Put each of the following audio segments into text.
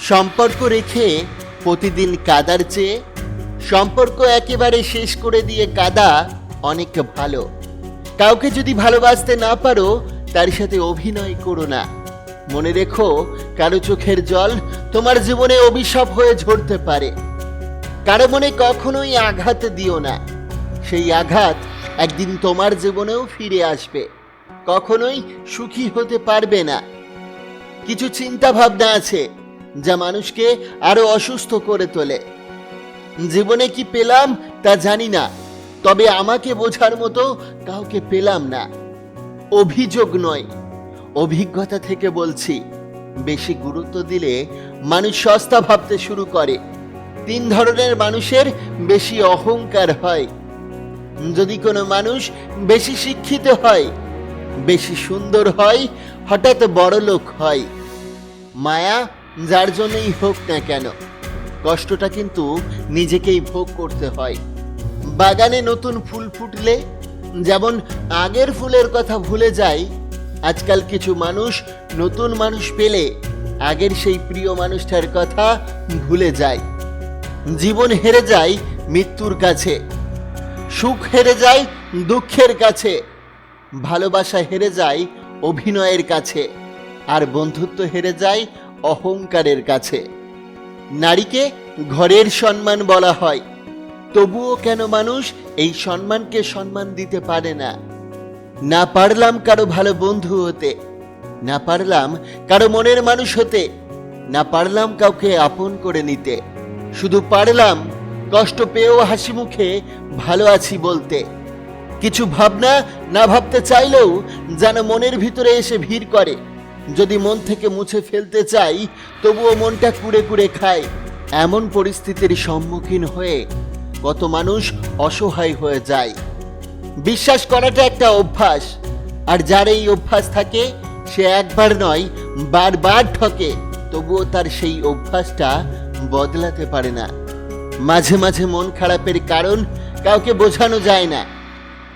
সম্পর্ক রেখে প্রতিদিন কাদার চেয়ে সম্পর্ক একেবারে শেষ করে দিয়ে কাদা অনেক ভালো। কাউকে যদি ভালোবাসতে না পারো, তার সাথে অভিনয় করো না। মনে রেখো, কারও চোখের জল তোমার জীবনে অভিশাপ হয়ে ঝরতে পারে। কারও মনে কখনোই আঘাত দিও না। সেই আঘাত একদিন তোমার জীবনেও ফিরে আসবে। কখনোই সুখী হতে পারবে না। কিছু চিন্তা ভাবনা আছে। যা মানুষকে আরও অসুস্থ করে তোলে। জীবনে কি পেলাম তা জানি না, তবে আমাকে বোঝার মতো কাউকে পেলাম না। অভিযোগ নয়, অভিজ্ঞতা থেকে বলছি, বেশি গুরুত্ব দিলে মানুষ সস্তা ভাবতে শুরু করে। তিন ধরনের মানুষের বেশি অহংকার হয়। যদি কোনো মানুষ বেশি শিক্ষিত হয়, বেশি সুন্দর হয়, হঠাৎ বড় লোক হয়। মায়া যার জন্যই হোক না কেন, কষ্টটা কিন্তু নিজেকেই ভোগ করতে হয়। বাগানে নতুন ফুল ফুটলে যেমন আগের ফুলের কথা ভুলে যায় আজকাল কিছু মানুষ নতুন মানুষ পেলে আগের সেই প্রিয় মানুষটার কথা ভুলে যায়। জীবন হেরে যায় মৃত্যুর কাছে, সুখ হেরে যায় দুঃখের কাছে, ভালোবাসা হেরে যায় অভিনয়ের কাছে, আর বন্ধুত্ব হেরে যায় অহংকারের কাছে। নারীকে ঘরের সম্মান বলা হয়। তবুও কেন মানুষ এই সম্মানকে সম্মান দিতে পারে না? না পারলাম কারও ভালো বন্ধু হতে, না পারলাম কারও মনের মানুষ হতে, না পারলাম কাউকে আপন করে নিতে। শুধু পারলাম কষ্ট পেয়েও হাসি মুখে ভালো আছি বলতে। কিছু ভাবনা না ভাবতে চাইলেও যেন মনের ভিতরে এসে ভিড় করে। যদি মন থেকে মুছে ফেলতে চাই, তবুও মনটা কুড়ে কুড়ে খায়। এমন পরিস্থিতির সম্মুখীন হয়ে কত মানুষ অসহায় হয়ে যায়। বিশ্বাস করাটা একটা অভ্যাস, আর যার এই অভ্যাস থাকে, সে একবার নয়, বারবার ঠকে। তবুও তার সেই অভ্যাসটা বদলাতে পারে না। মাঝে মাঝে মন খারাপের কারণ কাউকে বোঝানো যায় না।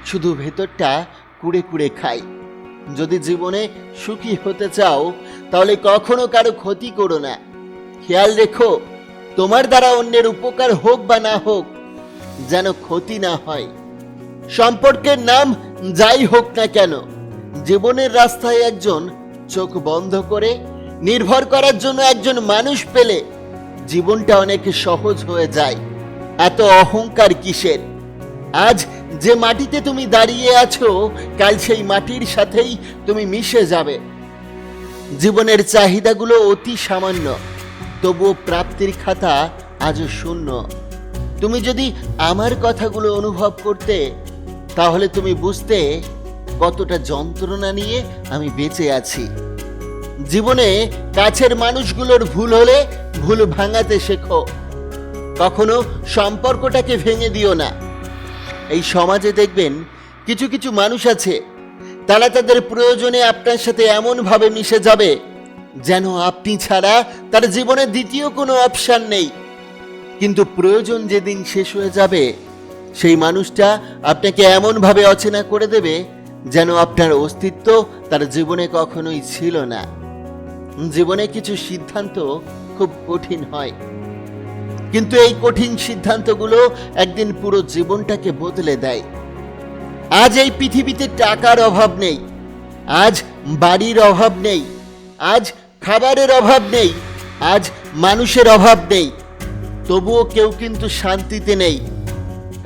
শুধু ভেতরটা কুড়ে কুড়ে খায়। যদি জীবনে সুখী হতে চাও, তাহলে কখনো কারও ক্ষতি করো না। খেয়াল রেখো, তোমার দ্বারা অন্যের উপকার হোক বা না হোক, যেন ক্ষতি না হয়। সম্পর্কের নাম যাই হোক না কেন, জীবনের রাস্তায় একজন চোখ বন্ধ করে, নির্ভর করার জন্য একজন মানুষ পেলে জীবনটা অনেক সহজ হয়ে যায়। এত অহংকার কিসের? আজ যে মাটিতে তুমি দাঁড়িয়ে আছো, কাল সেই মাটির সাথেই তুমি মিশে যাবে। জীবনের চাহিদাগুলো অতি সামান্য, তবুও প্রাপ্তির খাতা আজও শূন্য। তুমি যদি আমার কথাগুলো অনুভব করতে, তাহলে তুমি বুঝতে কতটা যন্ত্রণা নিয়ে আমি বেঁচে আছি। জীবনে কাছের মানুষগুলোর ভুল হলে ভুল ভাঙাতে শেখো। কখনো সম্পর্কটাকে ভেঙে দিও না। এই সমাজে দেখবেন কিছু কিছু মানুষ আছে, তারা তাদের প্রয়োজনে আপনার সাথে এমনভাবে মিশে যাবে যেন আপনি ছাড়া তার জীবনে দ্বিতীয় কোনো অপশান নেই। কিন্তু প্রয়োজন যেদিন শেষ হয়ে যাবে, সেই মানুষটা আপনাকে এমনভাবে অচেনা করে দেবে যেন আপনার অস্তিত্ব তার জীবনে কখনোই ছিল না। জীবনে কিছু সিদ্ধান্ত খুব কঠিন হয়। কিন্তু এই কঠিন সিদ্ধান্তগুলো একদিন পুরো জীবনটাকে বদলে দেয়। আজ এই পৃথিবীতে টাকার অভাব নেই, আজ বাড়ির অভাব নেই, আজ খাবারের অভাব নেই, আজ মানুষের অভাব নেই, তবুও কেউ কিন্তু শান্তিতে নেই,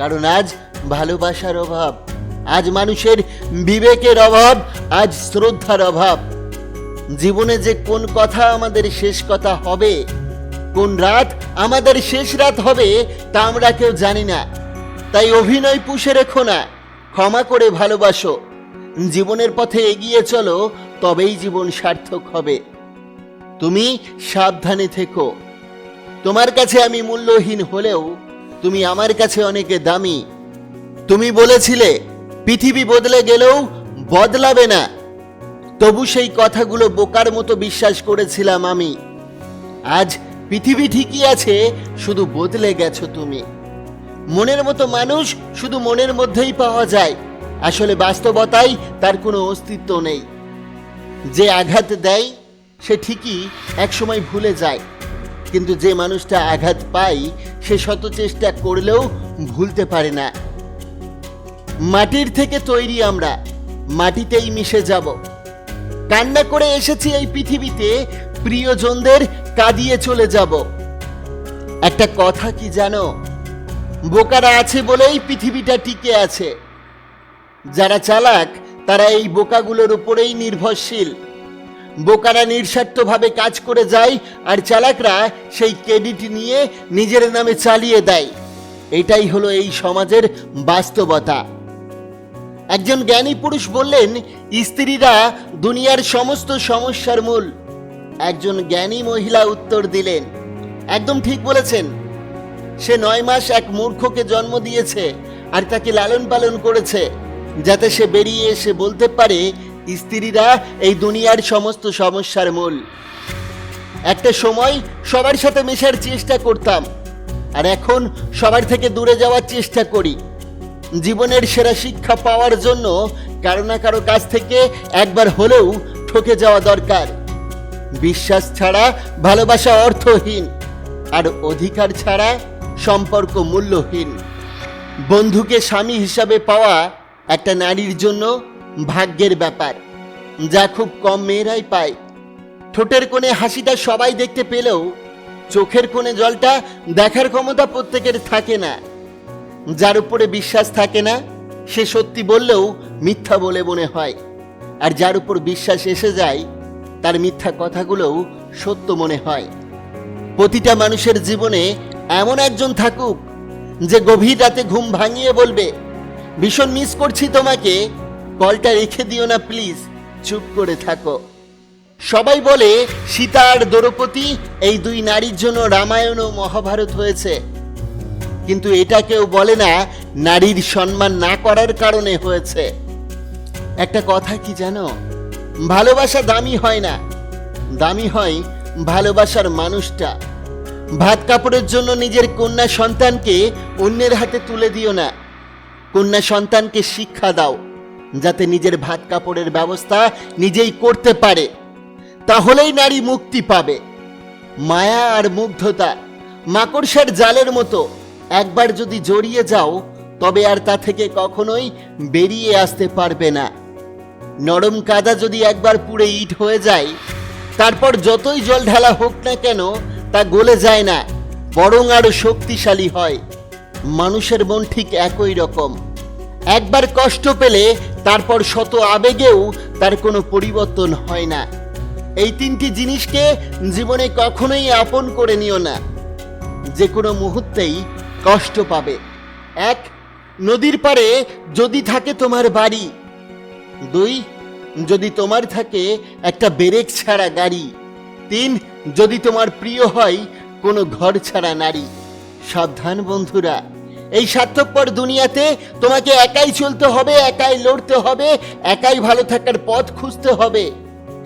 কারণ আজ ভালোবাসার অভাব, আজ মানুষের বিবেকের অভাব, আজ শ্রদ্ধার অভাব। জীবনে যে কোন কথা আমাদের শেষ কথা হবে কোন রাত আমাদের শেষ রাত হবে তা আমরা কেউ জানি না। তাই অভিনয় পুষে রেখো না, ক্ষমা করে ভালোবাসো। জীবনের পথে এগিয়ে চলো, তবেই জীবন সার্থক হবে। তুমি সাবধানে থেকো। তোমার কাছে আমি মূল্যহীন হলেও, তুমি আমার কাছে অনেকে দামি। তুমি বলেছিলে, পৃথিবী বদলে গেলেও বদলাবে না। তবু সেই কথাগুলো বোকার মতো বিশ্বাস করেছিলাম আমি। আজ পৃথিবী ঠিকই আছে, শুধু বদলে গেছো তুমি। মনের মতো মানুষ শুধু মনের মধ্যেই পাওয়া যায়। আসলে বাস্তবতায় তার কোনো অস্তিত্ব নেই। যে আঘাত দেয়, সে ঠিকই একসময় ভুলে যায়। কিন্তু যে মানুষটা আঘাত পায়, সে শত চেষ্টা করলেও ভুলতে পারে না। মাটির থেকে তৈরি আমরা, মাটিতেই মিশে যাব। কান্না করে এসেছি এই পৃথিবীতে, প্রিয়জনদের কাঁদিয়ে চলে যাব। একটা কথা কি জানো? বোকারা আছে বলেই পৃথিবীটা টিকে আছে। যারা চালাক, তারা এই বোকাগুলোর উপরেই নির্ভরশীল। বোকারা নিঃস্বার্থভাবে কাজ করে যায়, আর চালাকরা সেই ক্রেডিট নিয়ে নিজের নামে চালিয়ে দেয়। এটাই হলো এই সমাজের বাস্তবতা। একজন জ্ঞানী পুরুষ বললেন, স্ত্রীরা দুনিয়ার সমস্ত সমস্যার মূল। একজন জ্ঞানী মহিলা উত্তর দিলেন, একদম ঠিক বলেছেন। সে নয় মাস এক মূর্খকে জন্ম দিয়েছে আর তাকে লালন পালন করেছে, যাতে সে বেরিয়ে এসে বলতে পারে, স্ত্রীরা এই দুনিয়ার সমস্ত সমস্যার মূল। একটা সময় সবার সাথে মেশার চেষ্টা করতাম, আর এখন সবার থেকে দূরে যাওয়ার চেষ্টা করি। জীবনের সেরা শিক্ষা পাওয়ার জন্য কারও না কারও কাছ থেকে একবার হলেও ঠকে যাওয়া দরকার। বিশ্বাস ছাড়া ভালোবাসা অর্থহীন, আর অধিকার ছাড়া সম্পর্ক মূল্যহীন। বন্ধুকে স্বামী হিসাবে পাওয়া একটা নারীর জন্য ভাগ্যের ব্যাপার, যা খুব কম মেয়েরাই পায়। ঠোঁটের কোণে হাসিটা সবাই দেখতে পেলেও চোখের কোণে জলটা দেখার ক্ষমতা প্রত্যেকের থাকে না। যার উপরে বিশ্বাস থাকে না, সে সত্যি বললেও মিথ্যা বলে মনে হয়। আর যার উপর বিশ্বাস এসে যায় তার মিথ্যা কথাগুলোও সত্য মনে হয়। প্রতিটা মানুষের জীবনে এমন একজন থাকুক যে গভীর রাতে ঘুম ভাঙিয়ে বলবে, ভীষণ মিস করছি তোমাকে, কলটা রেখে দিও না প্লিজ চুপ করে থাকো। সবাই বলে, সীতা আর দ্রৌপদী এই দুই নারীর জন্য রামায়ণ ও মহাভারত হয়েছে। কিন্তু এটা কেউ বলে না, নারীর সম্মান না করার কারণে হয়েছে। একটা কথা কি জানো? ভালোবাসা দামি হয় না। দামি হয় ভালোবাসার মানুষটা। ভাত কাপড়ের জন্য নিজের কন্যা সন্তানকে অন্যের হাতে তুলে দিও না। কন্যা সন্তানকে শিক্ষা দাও, যাতে নিজের ভাত কাপড়ের ব্যবস্থা নিজেই করতে পারে। তাহলেই নারী মুক্তি পাবে। মায়া আর মুগ্ধতা মাকড়সার জালের মতো। একবার যদি জড়িয়ে যাও, তবে আর তা থেকে কখনোই বেরিয়ে আসতে পারবে না। নরম কাদা যদি একবার পুড়ে ইট হয়ে যায়, তারপর যতই জল ঢালা হোক না কেন, তা গলে যায় না, বরং আরও শক্তিশালী হয়। মানুষের মন ঠিক একই রকম। একবার কষ্ট পেলে, তারপর শত আবেগেও তার কোনো পরিবর্তন হয় না। এই তিনটি জিনিসকে জীবনে কখনোই আপন করে নিও না। যে কোনো মুহূর্তেই কষ্ট পাবে। এক, নদীর পাড়ে যদি থাকে তোমার বাড়ি দুই, যদি তোমার থাকে একটা বেরেক ছাড়া গাড়ি। তিন, যদি তোমার প্রিয় হয় কোনো ঘর ছাড়া নারী। সাবধান বন্ধুরা, এই স্বার্থপর দুনিয়াতে তোমাকে একাই চলতে হবে, একাই লড়তে হবে, একাই ভালো থাকার পথ খুঁজতে হবে।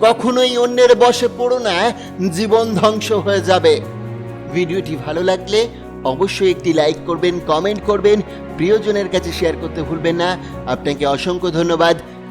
কখনোই অন্যের বসে পড়ো না, জীবন ধ্বংস হয়ে যাবে। ভিডিওটি ভালো লাগলে অবশ্যই একটি লাইক করবেন, কমেন্ট করবেন, প্রিয়জনের কাছে শেয়ার করতে ভুলবেন না। আপনাকে অসংখ্য ধন্যবাদ।